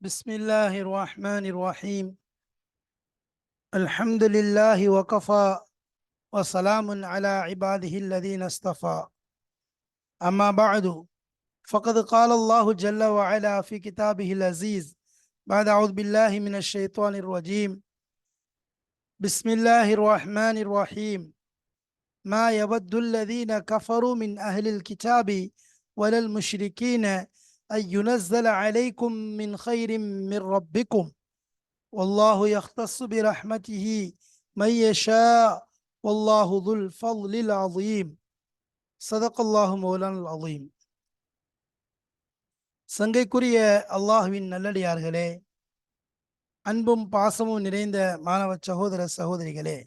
بسم الله الرحمن الرحيم. الحمد لله وكفى وسلام على عباده الذين اصطفى. أما بعد فقد قال الله جل وعلا في كتابه العزيز بعد أعوذ بالله من الشيطان الرجيم. بسم الله الرحمن الرحيم. ما يود الذين كفروا من أهل الكتاب ولا المشركين أن ينزل عليكم من خير من ربكم والله يختص برحمته من يشاء والله ذو الفضل العظيم صدق الله مولانا العظيم சங்கைக்குரிய அல்லாஹுவின் நல்லடியார்களே அன்பும் பாசமும் நிறைந்த மாணவ சகோதர சகோதரிகளே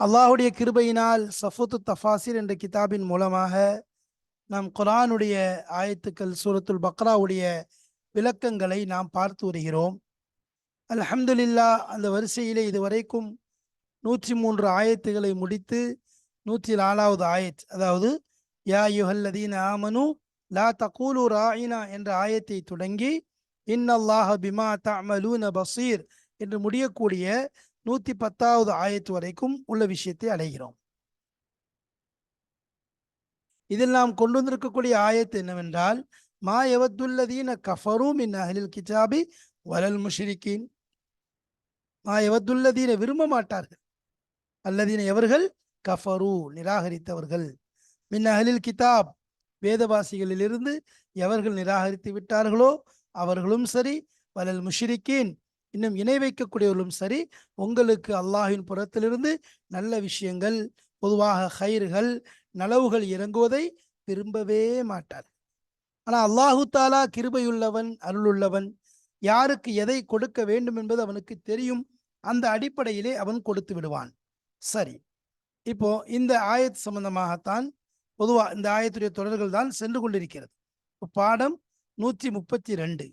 அல்லாஹுடைய கிருபையினால் சஃபுத்து தஃபாசிர் என்ற கிதாபின் மூலமாக நாம் குரானுடைய ஆயத்துக்கள் சூரத்துல் பக்ராவுடைய விளக்கங்களை நாம் பார்த்து வருகிறோம். அல்ஹம்துலில்லா அந்த வரிசையிலே இதுவரைக்கும் நூற்றி மூன்று ஆயத்துகளை முடித்து நூற்றி நாலாவது ஆயத் அதாவது யா யுஹல்லதீன ஆமனு லா தகூலு ராயினா என்ற ஆயத்தை தொடங்கி இன்னல்லாஹ பிமா தமலூன பசீர் என்று முடியக்கூடிய நூற்றி பத்தாவது ஆயத்து வரைக்கும் உள்ள விஷயத்தை அடைகிறோம். இதில் நாம் கொண்டு வந்திருக்கக்கூடிய ஆயத்து என்னவென்றால் மா எவத்துல்லதீன கஃபரு மின் அகலில் கிதாபி வலல் முஷிரிக்கின் மா எவத்துல்லதீன விரும்ப மாட்டார்கள். அல்லதீன எவர்கள்? கஃபரு நிராகரித்தவர்கள். மின் அஹலில் கிதாப் வேதவாசிகளிலிருந்து எவர்கள் நிராகரித்து விட்டார்களோ அவர்களும் சரி. வலல் முஷிரிக்கின் இன்னும் இணை வைக்கக்கூடியவர்களும் சரி. உங்களுக்கு அல்லாஹின் புறத்திலிருந்து நல்ல விஷயங்கள் பொதுவாக ஹைர்கள் நலவுகள் இறங்குவதை விரும்பவே மாட்டார். ஆனால் அல்லாஹு தாலா கிருபையுள்ளவன் அருளுள்ளவன் யாருக்கு எதை கொடுக்க வேண்டும் என்பது அவனுக்கு தெரியும். அந்த அடிப்படையிலே அவன் கொடுத்து விடுவான். சரி. இப்போ இந்த ஆயத் சம்பந்தமாகத்தான் பொதுவாக இந்த ஆயத்துடைய தொடர்கள் தான் சென்று கொண்டிருக்கிறது. பாடம் நூற்றி முப்பத்தி ரெண்டு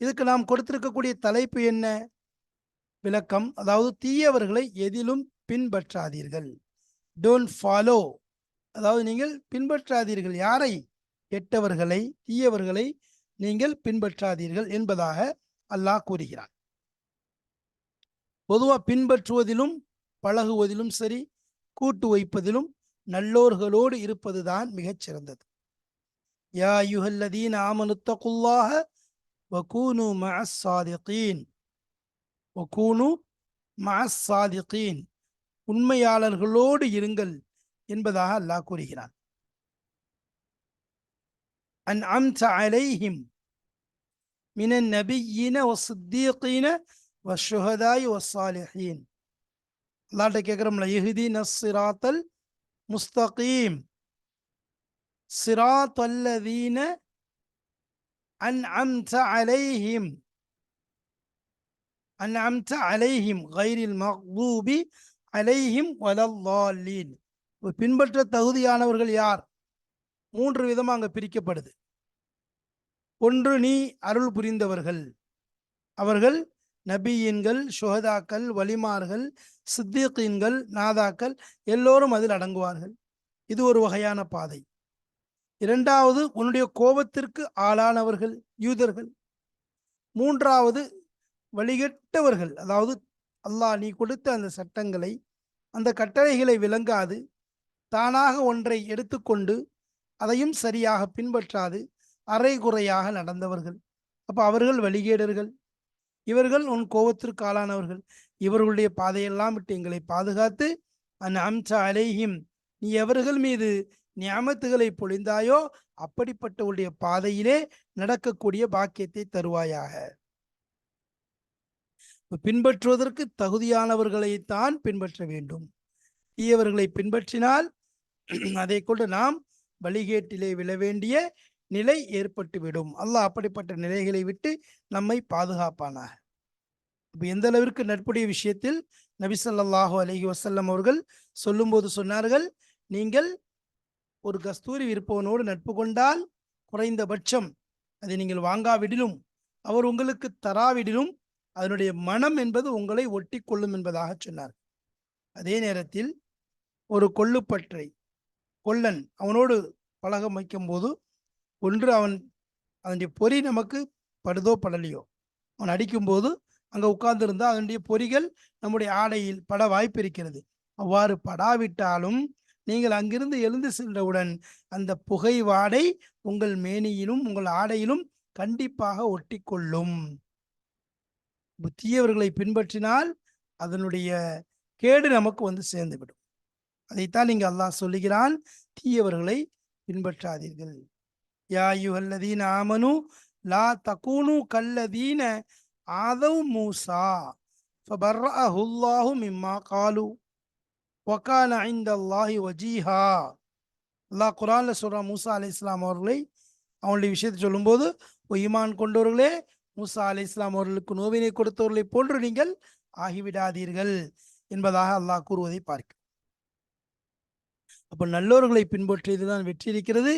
இதுக்கு நாம் கொடுத்திருக்கக்கூடிய தலைப்பு என்ன? விளக்கம். அதாவது தீயவர்களை எதிலும் பின்பற்றாதீர்கள். டோன்ட் ஃபாலோ அதாவது நீங்கள் பின்பற்றாதீர்கள். யாரை? கெட்டவர்களை தீயவர்களை நீங்கள் பின்பற்றாதீர்கள் என்பதாக அல்லாஹ் கூறுகிறார் பொதுவாக பின்பற்றுவதிலும் பழகுவதிலும் சரி கூட்டு வைப்பதிலும் நல்லோர்களோடு இருப்பதுதான் மிகச் சிறந்தது. யா யுஹல்லதீன் ஆமனுத்தகுல்லாக வகூனு மஅஸ்ஸாதிகீன் வகூனு மஅஸ்ஸாதிகீன் உண்மையாளர்களோடு இருங்கள். என்பதாக அல்லாஹ் கூறுகிறான் அன் அம்த அலைஹிம் மினன் நபியின வசுத்தீகீன வஷுஹதாய் வசாலிஹீன் அல்லாட்ட கேட்குறோம்ல இஹ்தி நஸ்ஸிராத்தல் முஸ்தகீம் صراط الذين أنعمت عليهم أنعمت عليهم غير المغضوب عليهم ولا الضالين பின்பற்ற தகுதியானவர்கள் யார்? மூன்று விதமாக அங்கே பிரிக்கப்படுது. ஒன்று நீ அருள் புரிந்தவர்கள். அவர்கள் நபியீன்கள் சுகதாக்கள் வலிமார்கள் சித்திகீன்கள் நாதாக்கள் எல்லோரும் அதில் அடங்குவார்கள். இது ஒரு வகையான பாதை. இரண்டாவது உன்னுடைய கோபத்திற்கு ஆளானவர்கள் யூதர்கள். மூன்றாவது வழிகட்டவர்கள். அதாவது அல்லாஹ் நீ கொடுத்த அந்த சட்டங்களை அந்த கட்டளைகளை விளங்காது. தானாக ஒன்றை எடுத்துக்கொண்டு அதையும் சரியாக பின்பற்றாது அரைகுறையாக நடந்தவர்கள். அப்போ அவர்கள் வழிகேடர்கள். இவர்கள் உன் கோபத்திற்கு ஆளானவர்கள். இவர்களுடைய பாதையெல்லாம் விட்டு எங்களை பாதுகாத்து அன் அம்சா அலைஹிம் நீ எவர்கள் மீது நியமத்துகளை பொழிந்தாயோ அப்படிப்பட்டவருடைய பாதையிலே நடக்கக்கூடிய பாக்கியத்தை தருவாயாக. பின்பற்றுவதற்கு தகுதியானவர்களைத்தான் பின்பற்ற வேண்டும். தீயவர்களை பின்பற்றினால் அதை கொண்டு நாம் வழிகேட்டிலே விழ வேண்டிய நிலை ஏற்பட்டுவிடும் அல்லாஹ் அப்படிப்பட்ட நிலைகளை விட்டு நம்மை பாதுகாப்பானாக. இப்போ எந்த அளவிற்கு நட்புடைய விஷயத்தில் நபி அலஹி வசல்லம் அவர்கள் சொல்லும்போது சொன்னார்கள் நீங்கள் ஒரு கஸ்தூரி விற்பவனோடு நட்பு கொண்டால் குறைந்தபட்சம் அதை நீங்கள் வாங்காவிடிலும் அவர் உங்களுக்கு தராவிடிலும் அதனுடைய மனம் என்பது உங்களை ஒட்டி கொள்ளும் என்பதாக சொன்னார் அதே நேரத்தில் ஒரு கொள்ளுப்பற்றை கொல்லன் அவனோடு பழக வைக்கும் போது ஒன்று அவன் அதனுடைய பொறி நமக்கு படுதோ படலையோ? அவன் அடிக்கும்போது அங்கே உட்கார்ந்திருந்தால் அதனுடைய பொறிகள் நம்முடைய ஆடையில் பட வாய்ப்பு இருக்கிறது. அவ்வாறு படாவிட்டாலும் நீங்கள் அங்கிருந்து எழுந்து சென்றவுடன் அந்த புகை வாடை உங்கள் மேனியிலும் உங்கள் ஆடையிலும் கண்டிப்பாக ஒட்டிக்கொள்ளும். கொள்ளும் தீயவர்களை பின்பற்றினால் அதனுடைய கேடு நமக்கு வந்து சேர்ந்துவிடும். அதைத்தான் இங்கு அல்லாஹ் சொல்லுகிறான் தீயவர்களை பின்பற்றாதீர்கள். யா யுஹல்லதீன ஆமனு லா தகூனு கல்லதீன ஆதவ் மூசா ஃபபர்ரஅஹு இம்மா காலு ஒக்கான ஐந்த அல்லாஹி வஜீஹா. அல்லாஹ் குரான்ல சொல்றான் மூசா அலி இஸ்லாம் அவர்களை அவங்களுடைய விஷயத்தை சொல்லும்போது "ஓ ஈமான் கொண்டவர்களே மூசா அலி இஸ்லாம் அவர்களுக்கு நோவினை கொடுத்தவர்களை போன்று நீங்கள் ஆகிவிடாதீர்கள் என்பதாக அல்லாஹ் கூறுவதை பார்க்கிறோம். அப்ப நல்லோர்களை பின்பற்றியதுதான் வெற்றி இருக்கிறது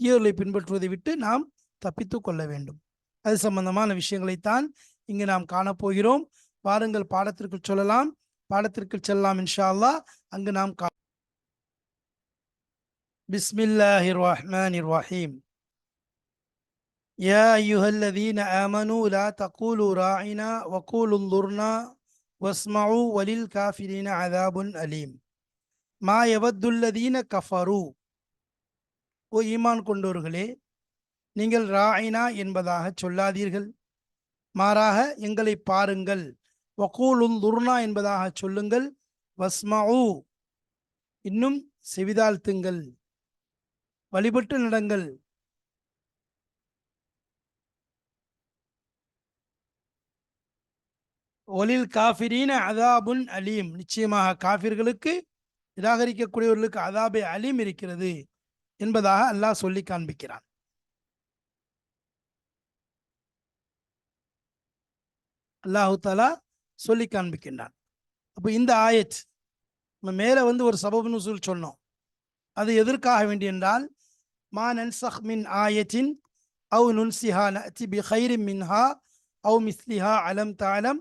தீயோர்களை பின்பற்றுவதை விட்டு நாம் தப்பித்துக் கொள்ள வேண்டும் அது சம்பந்தமான விஷயங்களைத்தான் இங்கு நாம் காணப்போகிறோம் வாருங்கள் பாடத்திற்கு சொல்லலாம் பாடத்திற்கு செல்லலாம் இன்ஷா அல்லாஹ் அங்கு நாம் கா பிஸ்மில்லாஹிர் ரஹ்மானிர் ரஹீம் يا أيها الذين آمنوا لا تقولوا راعنا وقولوا انظرنا واسمعوا وللكافرين عذاب أليم மா எவத்துல்லதீன கஃபரு. ஓ ஈமான் கொண்டோர்களே நீங்கள் ராயினா என்பதாக சொல்லாதீர்கள். மாறாக எங்களை பாருங்கள். வக்கூலுன் துர்னா என்பதாக சொல்லுங்கள். வஸ்மாவு இன்னும் செவிதாழ்த்துங்கள். வழிபட்டு நடங்கள். ஒலில் காஃபிரீன அதாபுன் அலீம். நிச்சயமாக காஃபிர்களுக்கு நிராகரிக்கக்கூடியவர்களுக்கு அதாபே அலீம் இருக்கிறது என்பதாக அல்லாஹ் சொல்லி காண்பிக்கிறான். அல்லாஹு தாலா சொல்லி காண்பிக்கின்றான். அப்போ இந்த ஆயத் நம்ம மேலே வந்து ஒரு சபபு நுசூல் சொன்னோம். அது எதற்காக வேண்டி என்றால் மா நன்சஹ் மின் ஆயத்தின் அவு நுன்சிஹா நஅதி பி ஹைரி மின்ஹா அவு மிஸ்லிஹா அலம் தாலம்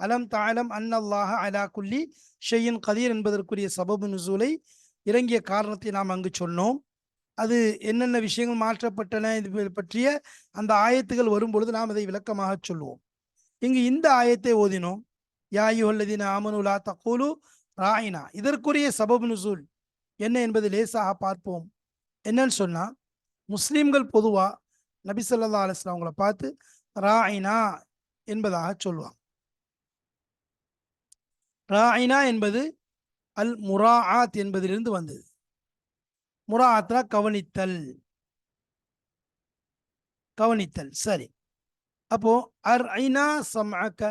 அலம் தாலம் அன்னல்லாஹ அலா குல்லி ஷெய்யின் கதீர் என்பதற்குரிய சபபு நுசூலை இறங்கிய காரணத்தை நாம் அங்கு சொன்னோம். அது என்னென்ன விஷயங்கள் மாற்றப்பட்டன இது பற்றிய அந்த ஆயத்துகள் வரும்பொழுது நாம் அதை விளக்கமாக சொல்லுவோம். இங்கு இந்த ஆயத்தை ஓதினோம். யாயுல்லதீன ஆமனுலா தக்கூலு ராயினா. இதற்குரிய சபபு நுசூல் என்ன என்பது லேசாக பார்ப்போம். என்னன்னு சொன்னால் முஸ்லீம்கள் பொதுவாக நபி ஸல்லல்லாஹு அலைஹி அவங்கள பார்த்து ராயினா என்பதாக சொல்லுவாங்க. ராயினா என்பது அல் முராஆத் என்பதிலிருந்து வந்தது. முராத்னா கவனித்தல். கவனித்தல். சரி. அப்போ அர் ஐனா சம்அக்க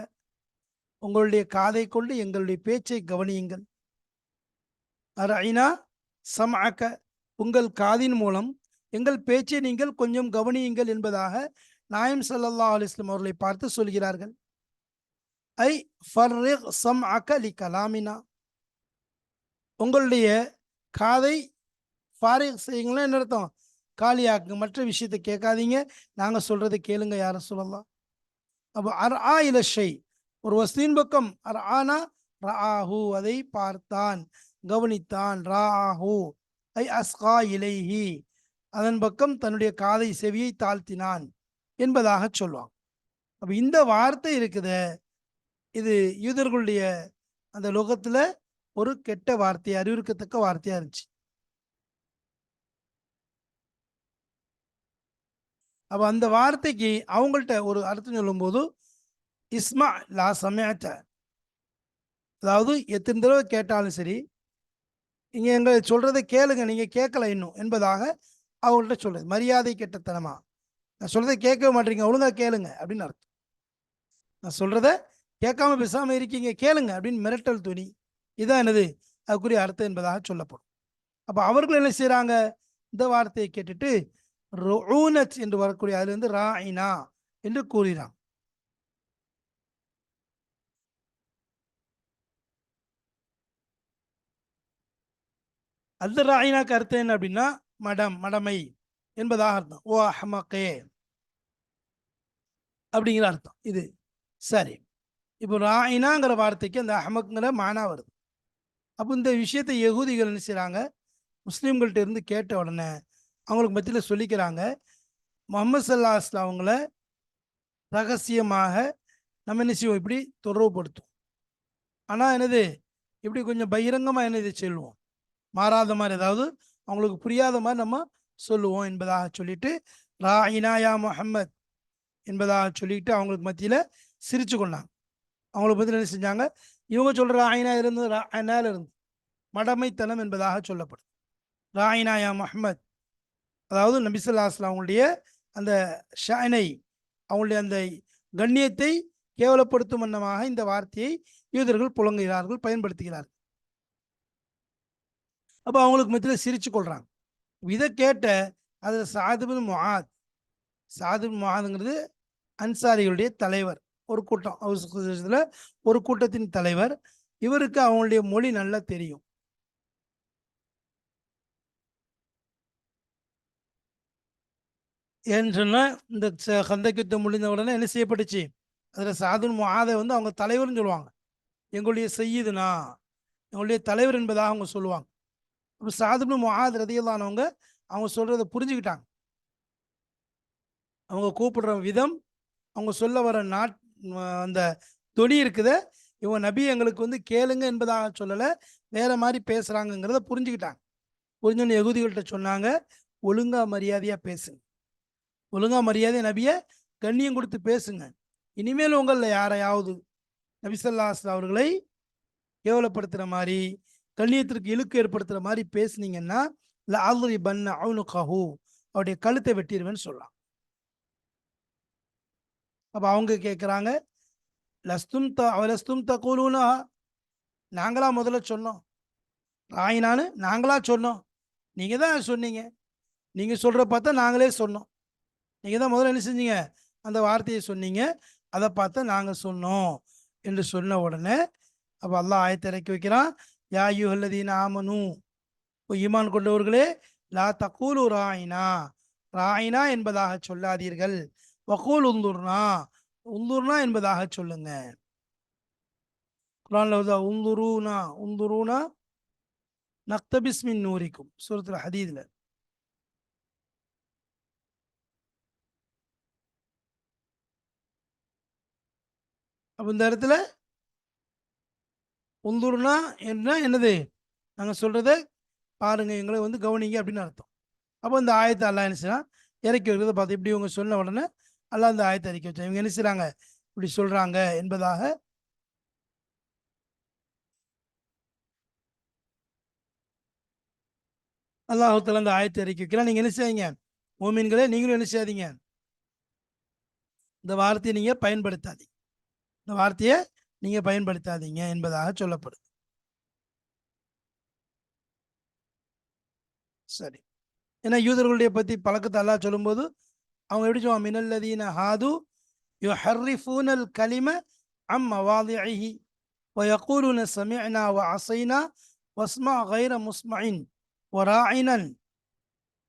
உங்களுடைய காதை கொண்டு எங்களுடைய பேச்சை கவனியுங்கள். அர் ஐனா சம்அக்க உங்கள் காதின் மூலம் எங்கள் பேச்சை நீங்கள் கொஞ்சம் கவனியுங்கள் என்பதாக நாயம் சல்லா அலைஹி அவர்களை பார்த்து சொல்கிறார்கள். ஐ ஃபர்ரிக் சம் அகலி கலாமினா உங்களுடைய காதை ஃபாரிக் செய்யுங்களா? என்ன அர்த்தம்? காலியாக்கு மற்ற விஷயத்தை கேட்காதீங்க. நாங்கள் சொல்கிறத கேளுங்க யாரை சொல்லலாம். அப்போ அர் ஆ இலஷை ஒரு வஸ்தின் பக்கம் அர் ஆனா ராஹு அதை பார்த்தான் கவனித்தான் ராஹு ஐ அஸ்கா இலைஹி. அதன் பக்கம் தன்னுடைய காதை செவியை தாழ்த்தினான் என்பதாக சொல்லுவான் அப்போ இந்த வார்த்தை இருக்குது இது யூதர்களுடைய அந்த லோகத்துல ஒரு கெட்ட வார்த்தை அறிவிக்கத்தக்க வார்த்தையா இருந்துச்சு. அப்ப அந்த வார்த்தைக்கு அவங்கள்ட்ட ஒரு அர்த்தம் சொல்லும்போது இஸ்மா லா சமயத்த. அதாவது எத்தனை தடவை கேட்டாலும் சரி இங்க எங்க சொல்றதை கேளுங்க நீங்க கேட்கல இன்னும் என்பதாக அவங்கள்ட்ட சொல்றது. மரியாதை கெட்டத்தனமா. நான் சொல்றதை கேட்கவே மாட்டீங்க ஒழுங்கா கேளுங்க அப்படின்னு அர்த்தம். நான் சொல்றத கேட்காம பேசாம இருக்கீங்க கேளுங்க அப்படின்னு மிரட்டல் துணி. இதான் என்னது? அதுக்குரிய அர்த்தம் என்பதாக சொல்லப்படும். அப்போ அவர்கள் என்ன செய்கிறாங்க இந்த வார்த்தையை கேட்டுட்டு ருஊனத் என்று வரக்கூடிய அதுலேருந்து ராயினா என்று கூறுகிறான். அது ராயினாக்கு அர்த்தம் என்ன அப்படின்னா மடம் மடமை என்பதாக அர்த்தம். ஓ அஹமக்கே அப்படிங்கிற அர்த்தம். இது சரி. இப்போ ராயினாங்கிற வார்த்தைக்கு அந்த அஹமக்குங்கிற மானா வருது. அப்போ இந்த விஷயத்தை யகுதிகள் என்ன செய்கிறாங்க முஸ்லீம்கள்ட்ட இருந்து கேட்ட உடனே அவங்களுக்கு மத்தியில் சொல்லிக்கிறாங்க முகமது சல்லா அஸ்லாம் அவங்கள ரகசியமாக நம்ம என்ன செய்வோம்? இப்படி தொடர்புபடுத்தும் ஆனால் என்னது? இப்படி கொஞ்சம் பகிரங்கமாக என்னது சொல்லுவோம்? மாறாத மாதிரி ஏதாவது அவங்களுக்கு புரியாத மாதிரி நம்ம சொல்லுவோம் என்பதாக சொல்லிட்டு ரா இனாயா முஹம்மத் என்பதாக சொல்லிட்டு அவங்களுக்கு மத்தியில் சிரிச்சு கொண்டாங்க. அவங்கள பற்றி என்ன செஞ்சாங்க? இவங்க சொல்ற ராயினா இருந்து ராயினால இருந்து. மடமைத்தனம் என்பதாக சொல்லப்படும். ராயினாயா மஹமத் அதாவது நபிசல்லா அவங்களுடைய அந்த ஷானை அவங்களுடைய அந்த கண்ணியத்தை கேவலப்படுத்தும் வண்ணமாக இந்த வார்த்தையை யூதர்கள் புழங்குகிறார்கள் பயன்படுத்துகிறார்கள். அப்போ அவங்களுக்கு மத்தியில் சிரிச்சு கொள்றாங்க. இதை கேட்ட அது சாதுபின் முஹாத் சாதுபின் முஹாதுங்கிறது அன்சாரிகளுடைய தலைவர். ஒரு கூட்டம் ஹவுஸ்ல ஒரு கூட்டத்தின் தலைவர். இவருக்கு அவங்களுடைய மொழி நல்லா தெரியும். ஏன்னு சொன்னால் இந்த சந்தைக்கு யுத்தம் முடிந்த உடனே என்ன செய்யப்பட்டுச்சு? அதில் சாதுன் மாதை வந்து அவங்க தலைவர்னு சொல்லுவாங்க. எங்களுடைய செய்யுதுனா எங்களுடைய தலைவர் என்பதாக அவங்க சொல்லுவாங்க. இப்போ சாதுன்னு மாத ரதியல்லானவங்க அவங்க சொல்கிறத புரிஞ்சுக்கிட்டாங்க. அவங்க கூப்பிடுற விதம் அவங்க சொல்ல வர நாட் அந்த தொனி இருக்குத. இவங்க நபி எங்களுக்கு வந்து கேளுங்க என்பதாக சொல்லலை. வேற மாதிரி பேசுகிறாங்கங்கிறத புரிஞ்சுக்கிட்டாங்க. புரிஞ்சோன்னு எகுதிகள்கிட்ட சொன்னாங்க. ஒழுங்கா மரியாதையாக பேசுங்க. ஒழுங்கா மரியாதை நபியை கண்ணியம் கொடுத்து பேசுங்க. இனிமேல் உங்களில் யாரையாவது நபிசல்லாஸ் அவர்களை கேவலப்படுத்துகிற மாதிரி கண்ணியத்திற்கு இழுக்கு ஏற்படுத்துகிற மாதிரி பேசுனீங்கன்னா இல்லை ஆல்ரி பன்ன அவனு கஹூ அவருடைய கழுத்தை வெட்டிடுவேன்னு சொல்லலாம். அப்போ அவங்க கேட்குறாங்க லஸ்தும் த லஸ்தும் கூலுனா நாங்களா முதல்ல சொன்னோம். ராயினான்னு நாங்களா சொன்னோம். நீங்கள் தான் சொன்னீங்க. நீங்கள் சொல்கிற பார்த்தா நாங்களே சொன்னோம். நீங்கள் தான் முதல்ல என்ன செஞ்சீங்க? அந்த வார்த்தையை சொன்னீங்க. அதை பார்த்தா நாங்கள் சொன்னோம். என்று சொன்ன உடனே அப்போ அல்லாஹ் ஆயத்தை இறக்கி வைக்கிறான். யா அல்லதீன் ஆமனு. இப்போ ஈமான் கொண்டவர்களே லா தக்கூலு ராயினா. ராயினா என்பதாக சொல்லாதீர்கள். வக்கூல் உந்துர்னா உந்துர்னா என்பதாக சொல்லுங்க. குரான்ல வருதா உந்துருனா உந்துருனா நக்தபிஸ்மின் நூரிக்கும் சூரத்துல ஹதீதுல. அப்போ இந்த இடத்துல உந்துருனா என்ன என்னது? நாங்கள் சொல்கிறத பாருங்க எங்களை வந்து கவனிங்க அப்படின்னு அர்த்தம். அப்போ இந்த ஆயத்தை அல்லா என்ன செய்யலாம் இறக்கி வைக்கிறத பார்த்து இப்படி இவங்க சொன்ன உடனே அல்லா அந்த ஆயத்தை அறிக்கை வச்சாங்க. இவங்க என்ன செய்கிறாங்க இப்படி சொல்கிறாங்க என்பதாக அல்லாஹத்தில் அந்த ஆயத்தை அறிக்கை வைக்கலாம் நீங்கள் என்ன செய்வீங்க? ஓமீன்களே நீங்களும் என்ன செய்யாதீங்க? இந்த வார்த்தையை நீங்கள் பயன்படுத்தாதீங்க. இந்த வார்த்தையை நீங்க பயன்படுத்தாதீங்க என்பதாக சொல்லப்படுது. சரி. ஏன்னா யூதர்களுடைய பத்தி பழக்கத்தை எல்லாம் சொல்லும்போது அவங்க எப்படி சொல்லுவாங்க மினல்லதீன ஹாது யுஹர்ரிஃபூனல் கலிம அம் மவாதிஹி ويقولون سمعنا وعصينا واسمع غير مسمع وراعنا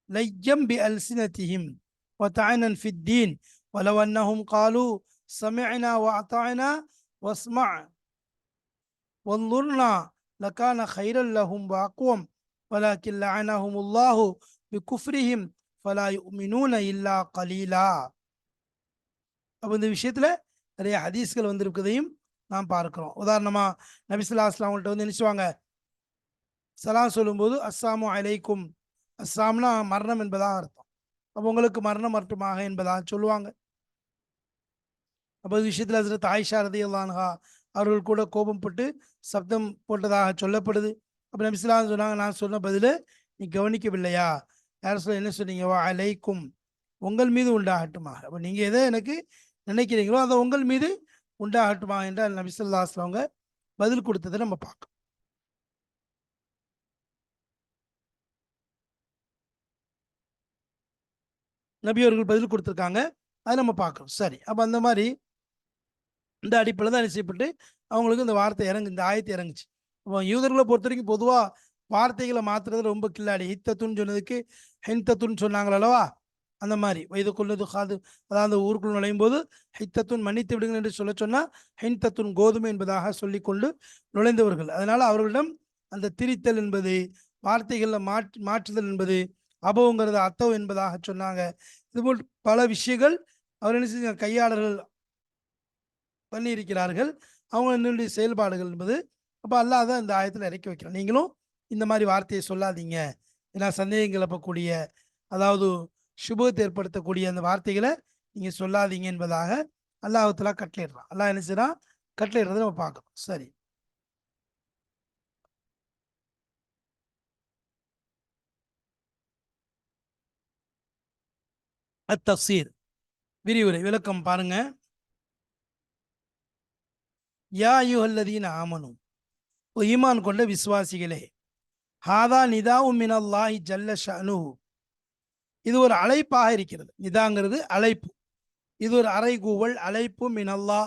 ليا بألسنتهم وطعنا في الدين ولو أنهم قالوا سمعنا وأطعنا واسمع وانظرنا لكان خيرا لهم وأقوم ولكن لعنهم الله بكفرهم ஃபலாய் மினூன இல்லா கலீலா. அப்போ இந்த விஷயத்தில் நிறைய ஹதீஸ்கள் வந்திருக்கிறதையும் நாம் பார்க்குறோம். உதாரணமாக நபிசுல்லா அஸ்லாம் வந்து நினச்சுவாங்க சலாம் சொல்லும்போது அஸ்ஸாமு அலைக்கும். அஸ்ஸாம்னா மரணம் என்பதாக அர்த்தம். அப்போ உங்களுக்கு மரணம் மட்டுமாக என்பதாக சொல்லுவாங்க. அப்போ விஷயத்தில் ஹசரத் ஆயிஷா ரதியுல்லான்ஹா அவர்கள் கூட கோபம் போட்டு சப்தம் போட்டதாக சொல்லப்படுது. அப்போ நபிசுல்லா சொன்னாங்க நான் சொன்ன பதில் நீ கவனிக்கவில்லையா? யாரும் சொல்ல என்ன சொன்னீங்க? வா அலைக்கும். உங்கள் மீது உண்டாகட்டுமா அப்போ நீங்கள் எதை எனக்கு நினைக்கிறீங்களோ அதை உங்கள் மீது உண்டாகட்டுமா என்றால் நபிசல்லாஸ்ல அவங்க பதில் கொடுத்ததை நம்ம பார்க்கணும். நபி அவர்கள் பதில் கொடுத்துருக்காங்க அதை நம்ம பார்க்கணும். சரி அப்போ அந்த மாதிரி இந்த அடிப்படையில் தான் செய்யப்பட்டு அவங்களுக்கு இந்த வார்த்தை இறங்கு இந்த ஆயத்தை இறங்குச்சு. அப்போ யூதர்களை பொறுத்த வரைக்கும் பொதுவாக வார்த்தைகளை மாத்துறது ரொம்ப கில்லாடி. ஹித்தத்துன்னு சொன்னதுக்கு ஹிந்தத்துன்னு சொன்னாங்களா அல்லவா? அந்த மாதிரி. வயது கொள்ளது காது அதாவது ஊருக்குள் நுழையும் போது ஹித்தத்துன் மன்னித்து விடுங்கள் என்று சொல்ல சொன்னால் ஹிந்தத்துன் கோதுமை என்பதாக சொல்லிக்கொண்டு நுழைந்தவர்கள். அதனால் அவர்களிடம் அந்த திரித்தல் என்பது வார்த்தைகளில் மாற்று மாற்றுதல் என்பது அபவுங்கிறது அத்தவ் என்பதாக சொன்னாங்க. இதுபோல் பல விஷயங்கள் அவர் என்ன செஞ்சாங்க கையாளர்கள் பண்ணியிருக்கிறார்கள். அவங்க என்னுடைய செயல்பாடுகள் என்பது. அப்போ அல்லாத இந்த ஆயத்தில் இறக்கி வைக்கிறேன். நீங்களும் இந்த மாதிரி வார்த்தையை சொல்லாதீங்க. ஏன்னா சந்தேகம் கிளப்பக்கூடிய அதாவது சுபத்தை ஏற்படுத்தக்கூடிய அந்த வார்த்தைகளை நீங்கள் சொல்லாதீங்க என்பதாக அல்லாஹத்துல கட்டளையிடுறான். அல்லாஹ் என்ன செய்யறான் கட்டளையிடுறதை நம்ம பார்க்கணும். சரி. அத்தப்சீர் விரிவுரை விளக்கம் பாருங்க. யா யுஹல்லதீன் ஆமனும் ஓ ஈமான் கொண்ட விசுவாசிகளே ஹாதா நிதாவு மினல்லாஹி ஜல்ல ஷனு இது ஒரு அழைப்பாக இருக்கிறது. நிதாங்கிறது அழைப்பு. இது ஒரு அறைகூவல் அழைப்பு மினல்லா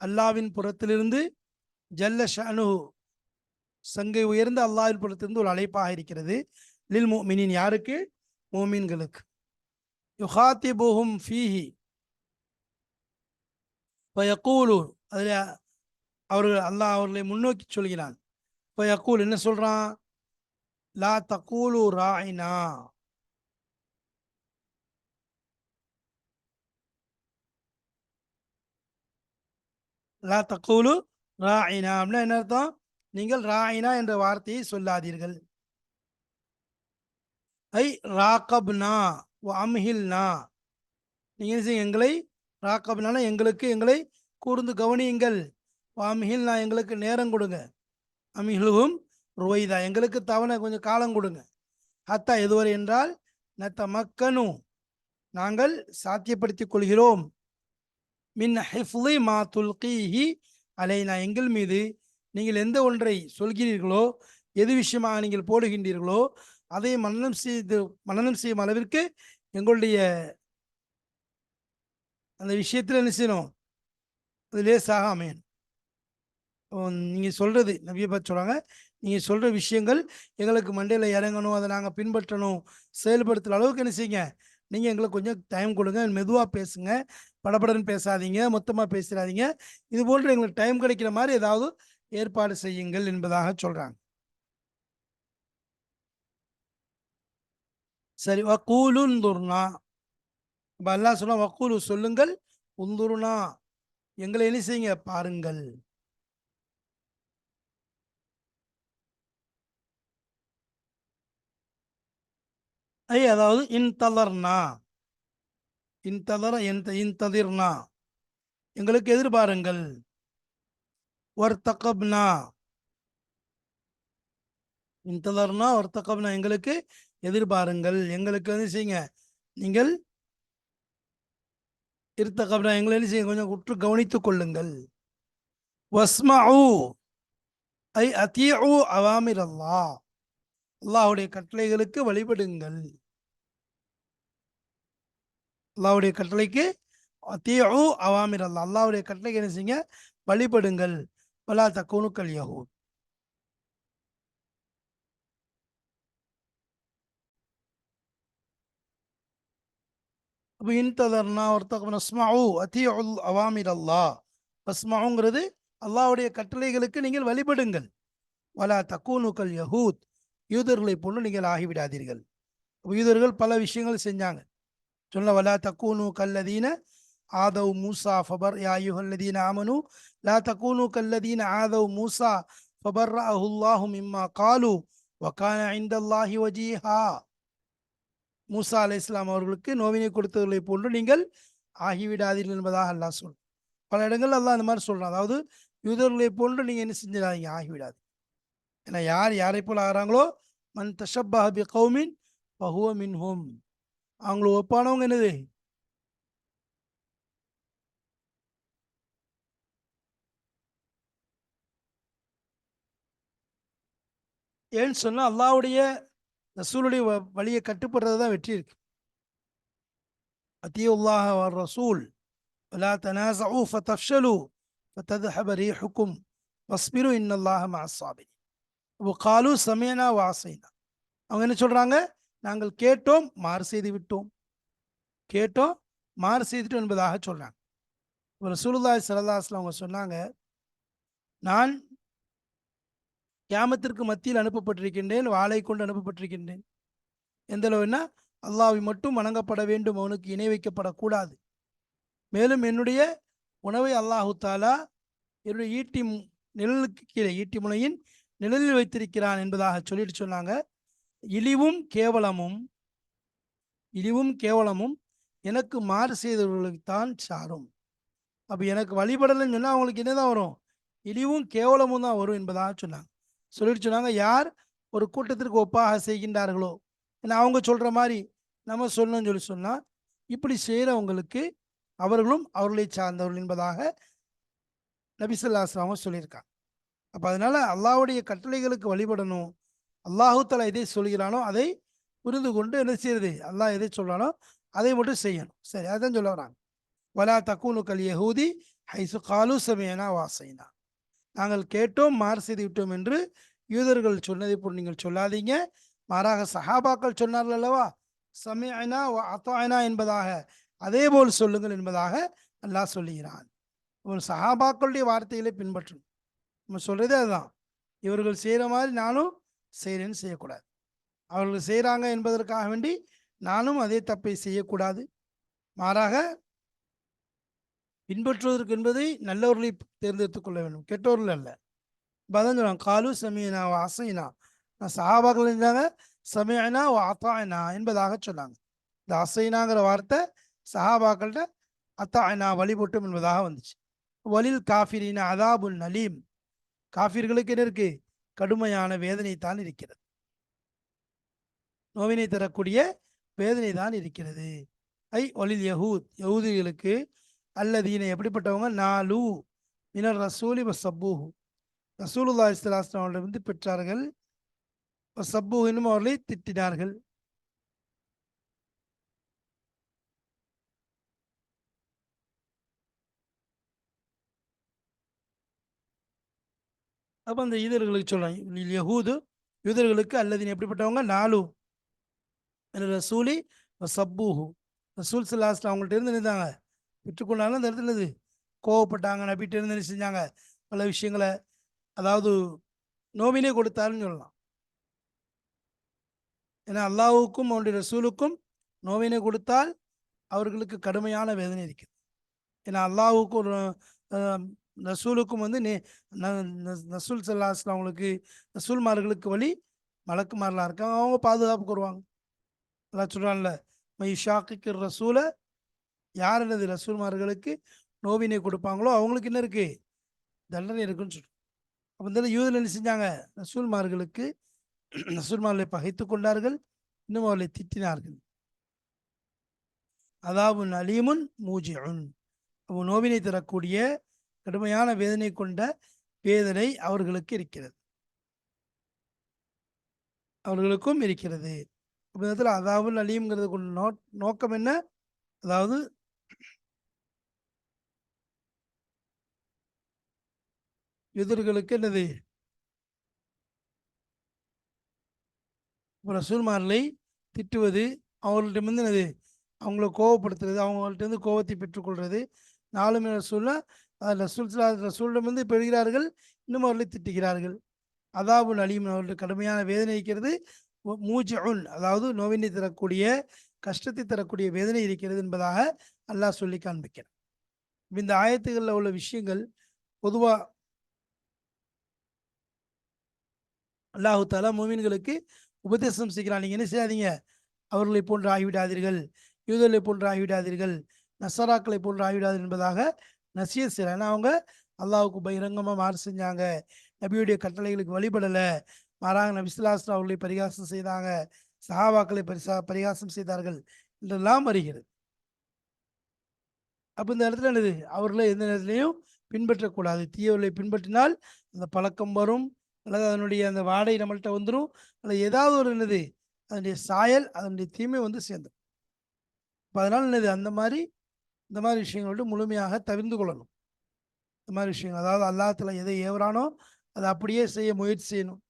அல்லாவின் புறத்திலிருந்து ஜல்ல ஷனு சங்கை உயர்ந்த அல்லாவின் புறத்திலிருந்து ஒரு அழைப்பாக இருக்கிறது. லில் மோமினின் யாருக்கு? மோமீன்களுக்கு யுஹாத்திபுஹும் ஃபீஹி. பயக்கூலு அதில் அவர்கள் அல்லாஹ் அவர்களை முன்னோக்கி சொல்கிறான். பயக்கூல் என்ன சொல்கிறான் லா தகூலு ராயினா லா தக்கூலு ராயினா அப்படின்னா என்ன அர்த்தம்? நீங்கள் ராயினா என்ற வார்த்தையை சொல்லாதீர்கள். ஐ ராகப்னா அம்ஹில்னா. நீங்கள் என்ன செய்யுங்க, எங்களை ராக்கப்னால எங்களுக்கு எங்களை கூர்ந்து கவனியுங்கள். அம்ஹில்னா எங்களுக்கு நேரம் கொடுங்க. அமிஹ்லுவும் ருவைதா. எங்களுக்கு தவணை கொஞ்சம் காலம் கொடுங்க. ஹத்தா எதுவரை என்றால் நத்த மக்கனு. நாங்கள் சாத்தியப்படுத்திக் கொள்கிறோம். மின் ஹிஃப்லி மா துல்கீஹி அலைனா. எங்கள் மீது நீங்கள் எந்த ஒன்றை சொல்கிறீர்களோ எது விஷயமாக நீங்கள் போடுகின்றீர்களோ அதை மன்னனம் செய்து மன்னனம் செய்யும் அளவிற்கு எங்களுடைய அந்த விஷயத்தில் என்ன செய்யணும்? அது லேசாக அமையணும். நீங்கள் சொல்கிறது சொல்றது நபியை சொல்கிறாங்க நீங்க சொல்ற விஷயங்கள் எங்களுக்கு மண்டையில இறங்கணும் அதை நாங்க பின்பற்றணும் செயல்படுத்துற அளவுக்கு என்ன செய்யுங்க? நீங்க எங்களுக்கு கொஞ்சம் டைம் கொடுங்க மெதுவா பேசுங்க படபடன்னு பேசாதீங்க மொத்தமா பேசிடாதீங்க. இது போன்ற எங்களுக்கு டைம் கிடைக்கிற மாதிரி ஏதாவது ஏற்பாடு செய்யுங்கள் என்பதாக சொல்றாங்க. சரி வக்கூலு உந்துர்னா இப்போ அல்லாஹ் சொன்னா வக்கூலு சொல்லுங்கள் உந்துருனா எங்களை என்ன செய்யுங்க? பாருங்கள். ஐ அதாவது இன்தலர்னா இன்தலர இன் இன்ததிர்னா எங்களுக்கு எதிர்பாருங்கள். வர்த்தகப்னா. இன்தலர்னா வர்த்தகப்னா எங்களுக்கு எதிர்பாருங்கள். எங்களுக்கு வந்து செய்யுங்க. நீங்கள் இருத்தகப்னா எங்களை என்ன செய்யுங்க? கொஞ்சம் உற்று கவனித்துக் கொள்ளுங்கள். வஸ்மஉ ஐ அத்தியு அவாமிர் அல்லாஹ் அல்லாஹுடைய கட்டளைகளுக்கு வழிபடுங்கள். அல்லாஹ்வுடைய கட்டளைக்கு அத்தியோ அவாமிர் அல்லாஹ். அல்லாவுடைய கட்டளைக்கு என்ன செய்யுங்க? வழிபடுங்கள். பலா தக்கோனுக்கள் யஹூத் அப்போ இன்ததர்னா ஒருத்தகம் நஸ்மாவு அத்தியு அவாமிர் அல்லாஹ். அஸ்மாவுங்கிறது அல்லாஹ்வுடைய கட்டளைகளுக்கு நீங்கள் வழிபடுங்கள். வலா தக்கூனுக்கள் யஹூத் யூதர்களை போன்று நீங்கள் ஆகிவிடாதீர்கள். யூதர்கள் பல விஷயங்கள் செஞ்சாங்க. சொல்ல வலா தக்கூனு கல்லதீன ஆதவ் மூசா ஃபபர் யாயுஹல்லதீன ஆமனு லா தக்கூனு கல்லதீன ஆதவ் மூசா ஃபபர் அஹுல்லாஹு மிம்மா காலு வக்கான ஐந்தல்லாஹி வஜீஹா மூசா அலை இஸ்லாம் அவர்களுக்கு நோவினை கொடுத்தவர்களை போன்று நீங்கள் ஆகிவிடாதீர்கள் என்பதாக அல்லாஹ் சொல் பல இடங்கள் அல்லாஹ் இந்த மாதிரி சொல்கிறான் அதாவது யூதர்களை போன்று நீங்கள் என்ன செஞ்சிடாதீங்க ஆகிவிடாது ஏன்னா யார் யாரை போல ஆகிறாங்களோ மன் தஷப்பஹ பி கௌமின் பஹுவ மின்ஹும் அவங்கள ஒப்பானவங்க என்னது ஏன்னு சொன்னா அல்லாஹ்வுடைய ரசூலுடைய வ- வழியை கட்டுப்படுறது தான் வெற்றி இருக்கு அத்தியுல்லாஹ வர் ரசூல் ولا تنازعوا فتفشلوا فتذهب ريحكم واصبروا ان الله مع الصابرين காலு சமயனா வாசைனா அவங்க என்ன சொல்றாங்க? நாங்கள் கேட்டோம் மாறு செய்து விட்டோம். கேட்டோம் மாறு செய்துட்டோம் என்பதாக சொல்றாங்க. ஒரு சுருதாய் சரதாஸ்ல அவங்க சொன்னாங்க நான் கேமத்திற்கு மத்தியில் அனுப்பப்பட்டிருக்கின்றேன் வாளை கொண்டு அனுப்பப்பட்டிருக்கின்றேன். எந்த அளவுன்னா அல்லாவை மட்டும் வணங்கப்பட வேண்டும் அவனுக்கு இணை வைக்கப்படக்கூடாது. மேலும் என்னுடைய உணவை அல்லாஹுத்தாலா என்னுடைய ஈட்டி நிழலுக்கு கீழே ஈட்டி முனையின் நிழலில் வைத்திருக்கிறான் என்பதாக சொல்லிட்டு சொன்னாங்க. இழிவும் கேவலமும் இழிவும் கேவலமும் எனக்கு மாறு செய்தவர்களுக்குத்தான் சாரும். அப்போ எனக்கு வழிபடலைன்னு சொன்னால் அவங்களுக்கு என்னதான் வரும்? இழிவும் கேவலமும் தான் வரும் என்பதாக சொன்னாங்க. சொல்லிட்டு சொன்னாங்க யார் ஒரு கூட்டத்திற்கு ஒப்பாக செய்கின்றார்களோ? ஏன்னா அவங்க சொல்கிற மாதிரி நம்ம சொல்லணும்னு சொல்லி சொன்னால் இப்படி செய்கிறவங்களுக்கு அவர்களும் அவர்களை சார்ந்தவர்கள் என்பதாக நபிசல்லாஸ்லாம சொல்லியிருக்காங்க. அப்போ அதனால் அல்லாஹுடைய கட்டளைகளுக்கு வழிபடணும். அல்லாஹு எதை சொல்கிறானோ அதை புரிந்து கொண்டு என்ன செய்யறது அல்லாஹ் எதை சொல்கிறானோ அதை மட்டும் செய்யணும். சரி அதான் சொல்ல வராங்க. வலா தக்கூனு கல் யஹூதி ஹைசு காலு சமயனா வாசைனா. நாங்கள் கேட்டோம் மாறு செய்து விட்டோம் என்று யூதர்கள் சொன்னதை போல் நீங்கள் சொல்லாதீங்க. மாறாக சஹாபாக்கள் சொன்னார்கள் அல்லவா? சமயனா அத்தாயனா என்பதாக. அதே போல் சொல்லுங்கள் என்பதாக அல்லாஹ் சொல்லுகிறான். ஒரு சஹாபாக்களுடைய வார்த்தைகளை பின்பற்றணும். நம்ம சொல்கிறதே அதுதான். இவர்கள் செய்கிற மாதிரி நானும் செய்கிறேன்னு செய்யக்கூடாது. அவர்கள் செய்கிறாங்க என்பதற்காக வேண்டி நானும் அதே தப்பை செய்யக்கூடாது. மாறாக பின்பற்றுவதற்கு என்பதை நல்லவர்களை தேர்ந்தெடுத்துக் கொள்ள வேண்டும். கெட்டவர்கள் அல்ல. பதம் சொல்லுவாங்க காலு சமீனா அசைனா. நான் சஹாபாக்கள் இருந்தாங்க சமயனா அத்தாயினா என்பதாக சொன்னாங்க. இந்த அசைனாங்கிற வார்த்தை சஹாபாக்கள்கிட்ட அத்தாயினா வழிபட்டும் என்பதாக வந்துச்சு. வலில் காஃபிரினா அதாபுல் நலீம். காஃபிர்களுக்கு என்ன இருக்கு? கடுமையான வேதனை தான் இருக்கிறது. நோவினை தரக்கூடிய வேதனை தான் இருக்கிறது. ஐ ஒலில் யஹூத். யஹூதிகளுக்கு அல்லதீன எப்படிப்பட்டவங்க? நாலு. மினர் ரசூலி சப்பூஹு. ரசூலுல்லா இஸ்லாஸ்லாம் அவர்களிடமிருந்து பெற்றார்கள். சப்பு என்னும் அவர்களை திட்டினார்கள். அப்போ அந்த யூதர்களுக்கு சொல்றாங்க யஹூது யூதர்களுக்கு அல்லது எப்படிப்பட்டவங்க? நாலு. ரசூலி சப்பூஹு ரசூல் சல்லாஸ்லாம் அவங்கள்ட்ட இருந்து இருந்தாங்க பெற்றுக்கொண்டாலும் அந்த இடத்துல இது கோவப்பட்டாங்க நப்பிட்டு இருந்து செஞ்சாங்க? பல விஷயங்களை அதாவது நோவினே கொடுத்தாருன்னு சொல்லலாம். ஏன்னா அல்லாஹுக்கும் அவனுடைய ரசூலுக்கும் நோவினை கொடுத்தால் அவர்களுக்கு கடுமையான வேதனை இருக்குது. ஏன்னா அல்லாஹுக்கும் நசூலுக்கும் வந்து நே ந- ந- அவங்களுக்கு நசூல்மார்களுக்கு வழி மலக்குமாரெலாம் இருக்காங்க. அவங்க பாதுகாப்பு வருவாங்க. நல்லா சொல்கிறான்ல மை ஷாக்கு ரசூலை யார் எனது ரசூல்மார்களுக்கு நோவினை கொடுப்பாங்களோ அவங்களுக்கு என்ன இருக்குது தண்டனை இருக்குன்னு சொல்லுவோம் அப்போ இந்த யூதில் என்ன செஞ்சாங்க? ரசூல்மார்களுக்கு ரசூல்மார்களை பகைத்து கொண்டார்கள். இன்னும் அவர்களை திட்டினார்கள். அதாவது அலீமுன் மூஜிஉன். அப்போ நோவினை தரக்கூடிய கடுமையான வேதனை கொண்ட வேதனை அவர்களுக்கு இருக்கிறது. அவர்களுக்கும் இருக்கிறது. விதத்தில் அதாவது அழியுங்கிறது நோ நோக்கம் என்ன? அதாவது எதிர்களுக்கு என்னது? ரசூல்மார்களை திட்டுவது அவங்கள்ட்ட என்னது? அவங்கள கோவப்படுத்துறது அவங்கள்ட்ட இருந்து கோவத்தை பெற்றுக்கொள்வது நாளுமே ரசூல்னா ரசூல் ஸல்லல்லாஹு வந்து பெறுகிறார்கள் இன்னும் அவர்களை திட்டுகிறார்கள். அதாபுல் அலீம் அவர்களுக்கு கடுமையான வேதனை இருக்கிறது. மூஜுன் அதாவது நோவினை தரக்கூடிய கஷ்டத்தை தரக்கூடிய வேதனை இருக்கிறது என்பதாக அல்லாஹ் சொல்லி காண்பிக்கிறார் இந்த ஆயத்துகளில் உள்ள விஷயங்கள் பொதுவாக அல்லாஹு தாலா மூமின்களுக்கு உபதேசம் செய்கிறான். நீங்கள் என்ன செய்யாதீங்க. அவர்களை போன்று ஆகிவிடாதீர்கள். யூதர்களை போன்று ஆகிவிடாதீர்கள். நசராக்களை போன்று ஆகிவிடாது என்பதாக நசிய செய்யலாம் ஏன்னா அவங்க அல்லாவுக்கு பகிரங்கமாக மாறு செஞ்சாங்க. நபியுடைய கட்டளைகளுக்கு வழிபடலை. மாறாக நபிசுல்லாஸ்லாம் அவர்களை பரிகாசம் செய்தாங்க. சஹாபாக்களை பரிசா பரிகாசம் செய்தார்கள் என்றெல்லாம் வருகிறது. அப்போ இந்த இடத்துல என்னது? அவர்களை எந்த நேரத்துலையும் பின்பற்றக்கூடாது. தீயவர்களை பின்பற்றினால் அந்த பழக்கம் வரும். அல்லது அதனுடைய அந்த வாடை நம்மள்கிட்ட வந்துடும் அல்லது ஏதாவது ஒரு என்னது? அதனுடைய சாயல் அதனுடைய தீமை வந்து சேர்ந்துடும் இப்போ அதனால் என்னது? அந்த மாதிரி இந்த மாதிரி விஷயங்களோட முழுமையாக தவிர்ந்து கொள்ளணும். இந்த மாதிரி விஷயங்கள் அதாவது அல்லாஹ்ல எதை ஏவுறானோ அதை அப்படியே செய்ய முயற்சி செய்யணும்.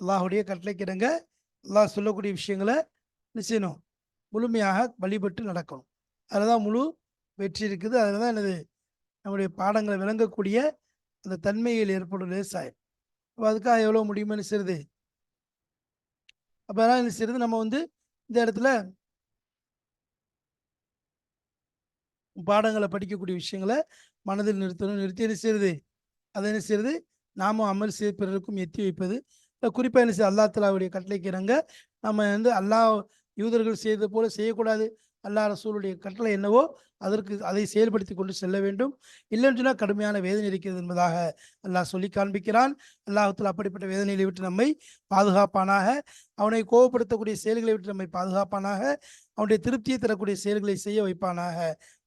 அல்லாஹுடைய கட்டளைக்கிடங்க அல்லாஹ் சொல்லக்கூடிய விஷயங்களை செய்யணும்? முழுமையாக வழிபட்டு நடக்கணும். அதில் தான் முழு வெற்றி இருக்குது. அதில் தான் எனது நம்முடைய பாடங்களை விளங்கக்கூடிய அந்த தன்மையில் ஏற்படும் லேசாயம் அப்போ அதுக்காக எவ்வளோ முடியுமோ என்ன செய்யுது அப்போ என்ன செய்யுது நம்ம வந்து இந்த இடத்துல பாடங்களை படிக்கக்கூடிய விஷயங்களை மனதில் நிறுத்தணும். நிறுத்தி என்ன செய்யுது அதை என்ன செய்யுது நாமும் அமல் செய்ய பிறருக்கும் எத்தி வைப்பது. குறிப்பாக என்ன செய்ய அல்லா தலாவுடைய கட்டளைக்கு இறங்க நம்ம வந்து அல்லாஹ் யூதர்கள் செய்தது போல செய்யக்கூடாது. அல்லாஹ் ரசூலுடைய கட்டளை என்னவோ அதற்கு அதை செயல்படுத்தி கொண்டு செல்ல வேண்டும். இல்லைன்னு சொன்னால் கடுமையான வேதனை இருக்கிறது என்பதாக அல்லாஹ் சொல்லி காண்பிக்கிறான். அல்லாஹத்தில் அப்படிப்பட்ட வேதனைகளை விட்டு நம்மை பாதுகாப்பானாக. அவனை கோபப்படுத்தக்கூடிய செயல்களை விட்டு நம்மை பாதுகாப்பானாக. அவனுடைய திருப்தியை தரக்கூடிய செயல்களை செய்ய வைப்பானாக.